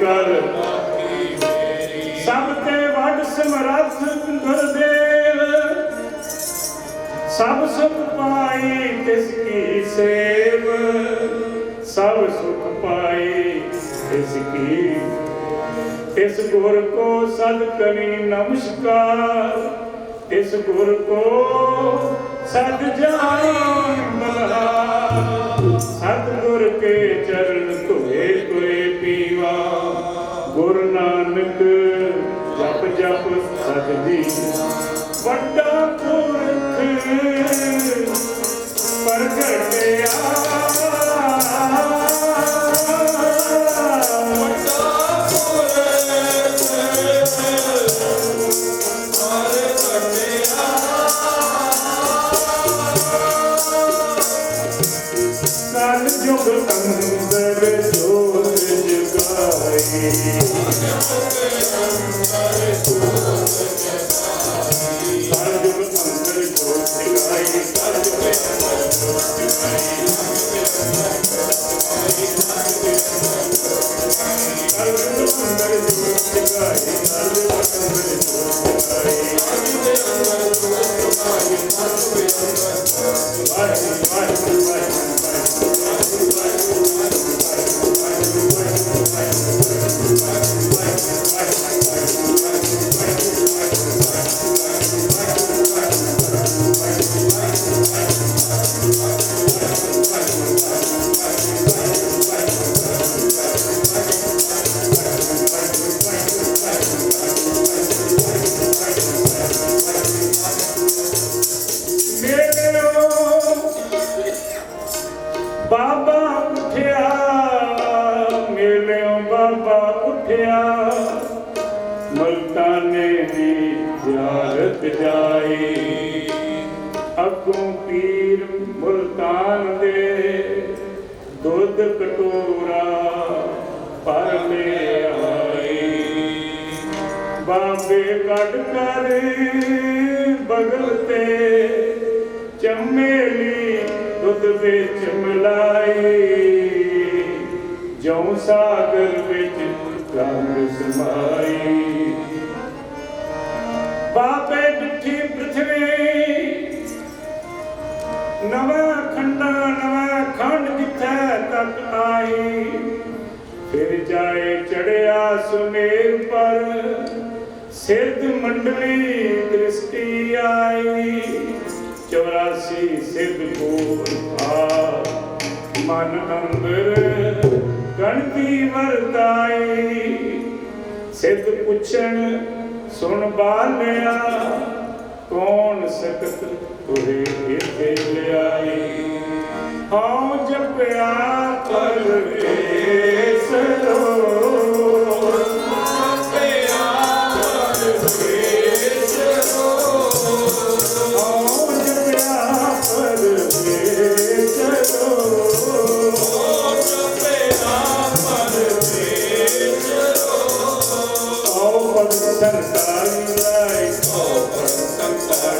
ਕਰ। ਸਭ ਤੇ ਵੱਡ ਸਮਰੱਥ ਗੁਰਦੇਵ, ਸਭ ਸੁਖ ਪਾਈ ਤਿਸ ਕੀ ਸੇਵ, ਸਭ ਸੁਖ ਪਾਈ ਤਿਸ ਕੀ। ਇਸ ਗੁਰ ਕੋ ਸਦ ਕਰੀ ਨਮਸਕਾਰ ਇਸ ਗੁਰ ਕੋ ਸਦ ਜਾਈ ਮਲਹਾਰ। ਸਤ ਕੇ ਚਰਨ ਨਾਨਕ ਜਪ ਜਪ ਸਤ ਵੱਡਾ ਪੁਰਖ ਪ੍ਰਗਟਿਆ Hey. ਬਾਬਾ ਉੱਠਿਆ, ਮੇਲਿਓ ਬਾਬਾ ਉੱਠਿਆ। ਮਲਤਾਨੇ ਦੀ ਜ਼ਿਆਰਤ ਜਾਈ। ਅੱਗੋਂ ਪੀਰ ਮੁਲਤਾਨ ਦੇ ਦੁੱਧ ਕਟੋਰਾ ਭਰ ਲੈ ਆਈ। ਬਾਬੇ ਕੱਢ ਕਰ ਡਿੱਠੀ ਪ੍ਰਥਵੀ ਨਵਾਂ ਖੰਡਾ, ਨਵਾਂ ਖੰਡ ਕਿੱਥੇ ਤੱਕ ਆਈ ਫਿਰ ਜਾਏ ਚੜਿਆ ਸੁਮੇਰ ਪਰ, ਸਿੱਧ ਮੰਡਲੀ ਦ੍ਰਿਸ਼ਟੀ ਆਈ 84 ਸਿੱਧ ਕੋਲ ਆ, ਮਨ ਅੰਦਰ ਗਣਤੀ ਵਰਤਾਈ ਸਿੱਧ ਪੁੱਛਣ, ਸੁਣ ਬਾਲਿਆ ਕੌਣ ਸਕਤ ਤੁਹੇ ਇੱਥੇ ਲਿਆਈ ਹਉ ਜਪਿਆ ਪਰਵੇਸਰੋ ਹਉ ਜਪਿਆ ਪਰਵੇਸਰੋ ਆਓ ਪਦ ਸੰਤਾਰੀ ਲਾਈ ਆਓ ਪਦ Thank you.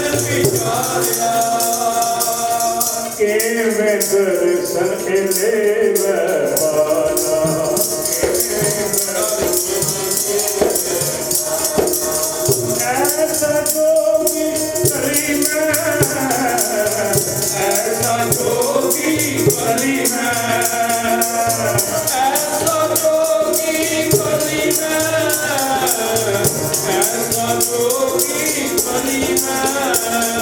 ਵਿਚਾਰਿਆ ਕਿਵੇਂ ਦਰਸ਼ਨ ਮਿਲੇਵਾ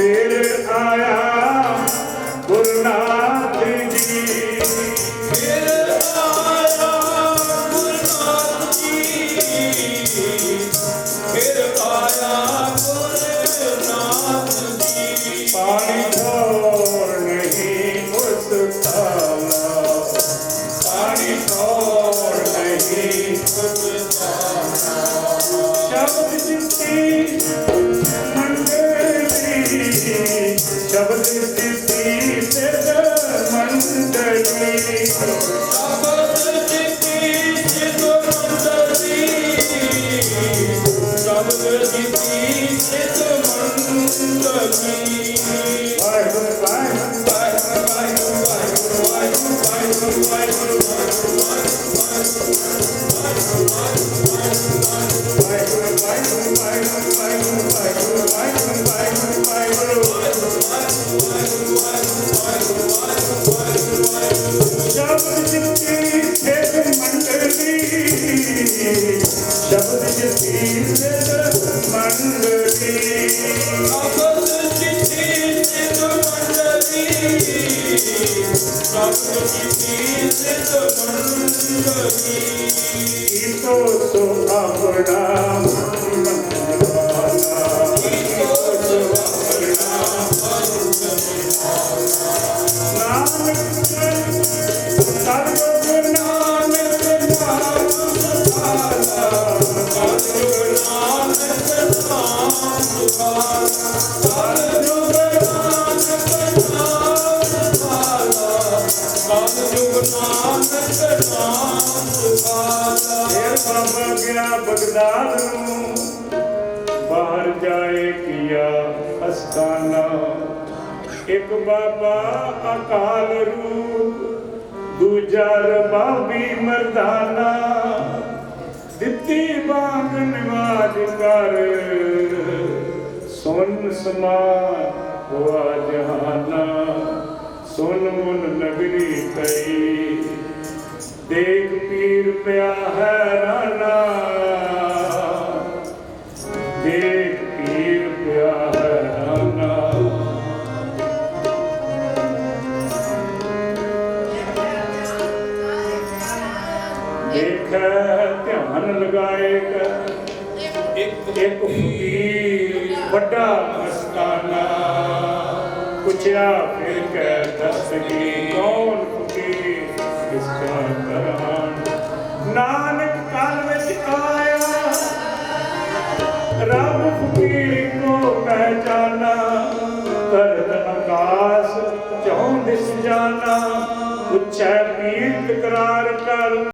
ਫਿਰ ਆਇਆ ਗੁਰੂ ਨਾਨਕ ਜੀ। ਫਿਰ ਆਇਆ ਗੁਰੂ ਨਾਨਕ ਜੀ ਫਿਰ ਆਇਆ ਗੁਰੂ ਨਾਨਕ ਜੀ ਪਾਣੀ ਛੋੜ ਨਹੀਂ ਮੁਸਕਾਲਾ ਪਾਣੀ ਛੋੜ ਨਹੀਂ ਮੁਸਕਾਲਾ ਸ਼ਬਦ ਜਿਸ ਕੀ ਸ਼ਬਦ ਜਿਸ ਦੀ ਸਿਰ ਮੰਗਦੀ तो सुहावड़ा ਸੁਖਾਲਾ ਗਿਆ ਬਗਦਾਦ ਨੂੰ। ਬਾਹਰ ਜਾਏ ਕੀਆ ਅਸਤਾਨਾ ਇੱਕ ਬਾਬਾ ਅਕਾਲ ਰੂਪ, ਦੂਜਾ ਰਬਾਬੀ ਮਰਦਾਨਾ। ਦਿੱਤੀ ਬਾਗ ਨਿਵਾਜ ਕਰ, ਸੁਨ ਸਮਾ ਹੋਆ ਜਹਾਨਾ। ਸੁਨ ਮੁਨ ਨਗਰੀ ਕਈ ਦੇਖ ਪੀਰ ਪਿਆ ਹੈ ਨਾਨਾ। ਦੇਖ ਪੀਰ ਪਿਆ ਹੈ ਰਾਣਾ ਦੇਖ ਧਿਆਨ ਲਗਾਏਗਾ ਇੱਕ ਇੱਕ ਫਕੀਰ ਵੱਡਾ ਮਸਤਾਨਾ। ਪੁੱਛਿਆ, ਫਿਰ ਕਹਿ ਦਸਗੀ ਕੌਣ ਕਰਾਂ ਨਾਨਕ ਕਾਲ ਵਿੱਚ ਆਇਆ, ਰੱਬ ਫਕੀਰ ਕੋ ਮੈਂ ਜਾਣਾ ਕਰਦ ਆਕਾਸ਼ ਚੋਂ ਦਿਸ ਜਾਣਾ, ਉੱਚੈ ਪੀਰ ਤਕਰਾਰ ਕਰ